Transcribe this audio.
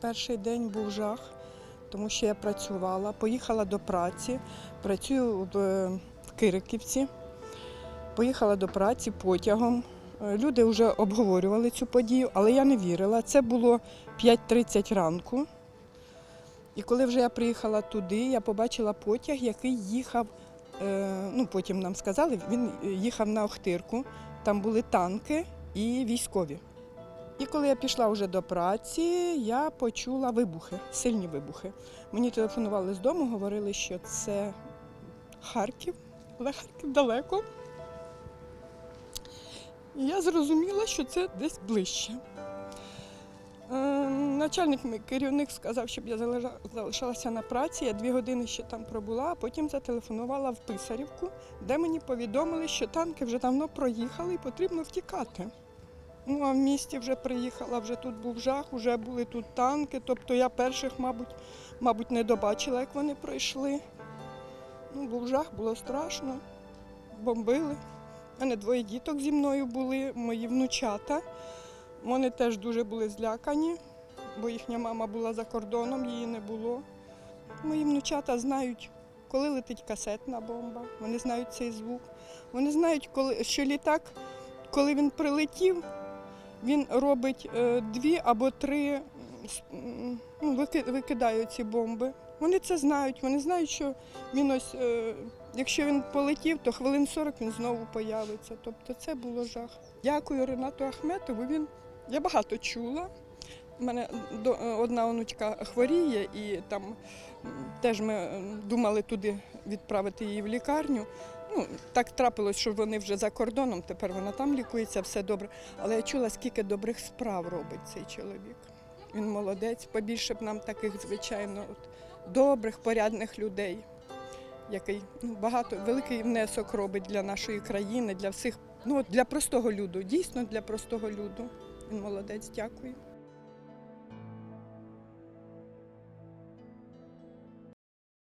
Перший день був жах, тому що я працювала, поїхала до праці, працюю в е, Кириківці, поїхала до праці потягом. Е, Люди вже обговорювали цю подію, але я не вірила. Це було 5.30 ранку. І коли вже я приїхала туди, я побачила потяг, який їхав, е, ну потім нам сказали, він їхав на Охтирку. Там були танки і військові. І коли я пішла вже до праці, я почула вибухи, сильні вибухи. Мені телефонували з дому, говорили, що це Харків, але Харків далеко. І я зрозуміла, що це десь ближче. Е, Начальник мій керівник сказав, щоб я залишалася на праці. Я дві години ще там пробула, а потім зателефонувала в Писарівку, де мені повідомили, що танки вже давно проїхали і потрібно втікати. Ну, а в місті вже приїхала, вже тут був жах, вже були тут танки. Тобто я перших, мабуть, мабуть, не добачила, як вони пройшли. Ну, був жах, було страшно. Бомбили. У мене двоє діток зі мною були, мої внучата. Вони теж дуже були злякані, бо їхня мама була за кордоном, її не було. Мої внучата знають, коли летить касетна бомба, вони знають цей звук. Вони знають, коли, що літак, коли він прилетів, він робить е, дві або три ну, викидає ці бомби. Вони це знають, вони знають, що він ось, е, якщо він полетів, то хвилин 40 він знову появиться. Тобто це було жах. Дякую Ренату Ахметову. Він я багато чула. У мене одна онучка хворіє, і там теж ми думали туди відправити її в лікарню. Ну, так трапилось, що вони вже за кордоном, тепер вона там лікується, все добре. Але я чула, скільки добрих справ робить цей чоловік. Він молодець, побільше б нам таких, звичайно, от, добрих, порядних людей, який ну, багато, великий внесок робить для нашої країни, для всіх, ну, для простого люду, дійсно для простого люду. Він молодець, дякую.